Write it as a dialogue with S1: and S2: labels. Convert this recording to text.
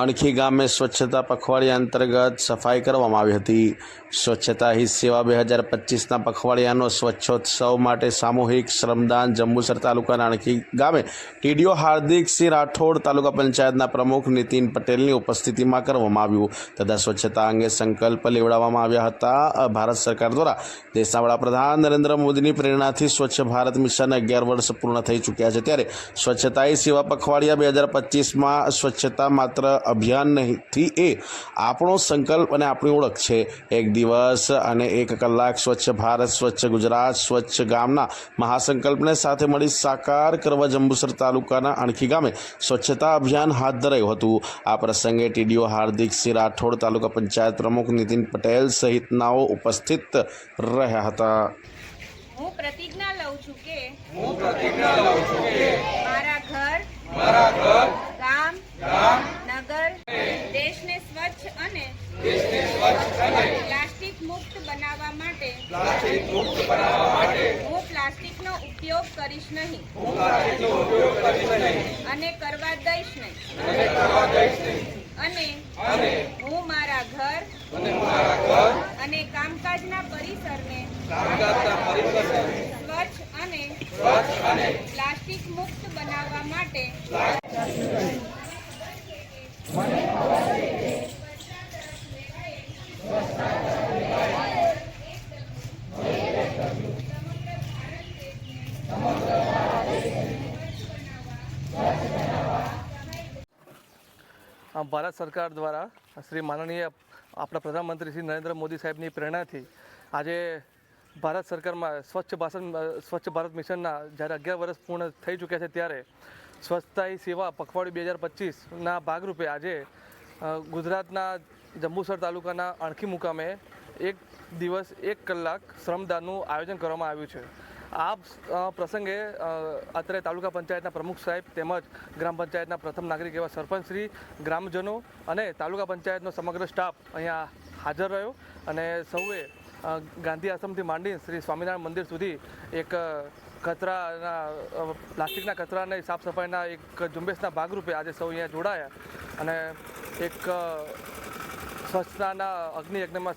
S1: અણખી ગામે સ્વચ્છતા પખવાડિયા અંતર્ગત સફાઈ કરવામાં આવી હતી. સ્વચ્છતા હી સેવા બે હજાર પચીસના પખવાડિયાનો સ્વચ્છોત્સવ માટે સામૂહિક શ્રમદાન જંબુસર તાલુકાના અણખી ગામે ટીડીઓ હાર્દિકસિંહ રાઠોડ તાલુકા પંચાયતના પ્રમુખ નીતિન પટેલની ઉપસ્થિતિમાં કરવામાં આવ્યું. તથા સ્વચ્છતા અંગે સંકલ્પ લેવડાવવામાં આવ્યા હતા. ભારત સરકાર દ્વારા દેશના વડાપ્રધાન નરેન્દ્ર મોદીની પ્રેરણાથી સ્વચ્છ ભારત મિશન અગિયાર વર્ષ પૂર્ણ થઈ ચૂક્યા છે. ત્યારે સ્વચ્છતા સેવા પખવાડિયા બે હજાર પચીસમાં સ્વચ્છતા માત્ર અભિયાન નહીંથી એ આપણો સંકલ્પ અને આપણી ઓળખ છે. એક દિવસ અને એક કલાક સ્વચ્છ ભારત સ્વચ્છ ગુજરાત સ્વચ્છ ગામના મહાસંકલ્પને સાથે મળી સાકાર કરવા જંબુસર તાલુકાના અણખી ગામે સ્વચ્છતા અભિયાન હાથ ધરાયું હતું. આ પ્રસંગે ટીડીઓ હાર્દિકસિંહ રાઠોડ તાલુકા પંચાયત પ્રમુખ નીતિન પટેલ સહિતનાઓ ઉપસ્થિત રહ્યા હતા.
S2: હું પ્રતિજ્ઞા લઉં છું કે હું પ્રતિજ્ઞા લઉં છું કે મારા ઘર મારા ઘર ગામ ગામ નગર દેશને સ્વચ્છ અને દેશને સ્વચ્છ અને પ્લાસ્ટિક મુક્ત બનાવવા માટે પ્લાસ્ટિક મુક્ત બનાવવા માટે હું પ્લાસ્ટિકનો ઉપયોગ કરીશ નહીં. અને કરવા દઈશ નહીં. અને હું મારા ઘર અને કામકાજના પરિસરને સ્વચ્છ અને પ્લાસ્ટિક મુક્ત બનાવવા માટે
S3: ભારત સરકાર દ્વારા શ્રી માનનીય આપણા પ્રધાનમંત્રી શ્રી નરેન્દ્ર મોદી સાહેબની પ્રેરણાથી આજે ભારત સરકારમાં સ્વચ્છ ભાષણ સ્વચ્છ ભારત મિશનના જ્યારે અગિયાર વર્ષ પૂર્ણ થઈ ચૂક્યા છે ત્યારે સ્વચ્છતા સેવા પખવાડિયું બે હજાર પચીસના ભાગરૂપે આજે ગુજરાતના જંબુસર તાલુકાના અણખી મુકામે એક દિવસ એક કલાક શ્રમદાનનું આયોજન કરવામાં આવ્યું છે. આ પ્રસંગે અત્રે તાલુકા પંચાયતના પ્રમુખ સાહેબ તેમજ ગ્રામ પંચાયતના પ્રથમ નાગરિક એવા સરપંચશ્રી ગ્રામજનો અને તાલુકા પંચાયતનો સમગ્ર સ્ટાફ અહીંયા હાજર રહ્યો અને સૌએ ગાંધી આશ્રમથી માંડી શ્રી સ્વામિનારાયણ મંદિર સુધી એક કચરાના પ્લાસ્ટિકના કચરાને સાફ સફાઈના એક ઝુંબેશના ભાગરૂપે આજે સૌ અહીંયા જોડાયા અને એક સ્વચ્છતાના અગ્નિ યજ્ઞમાં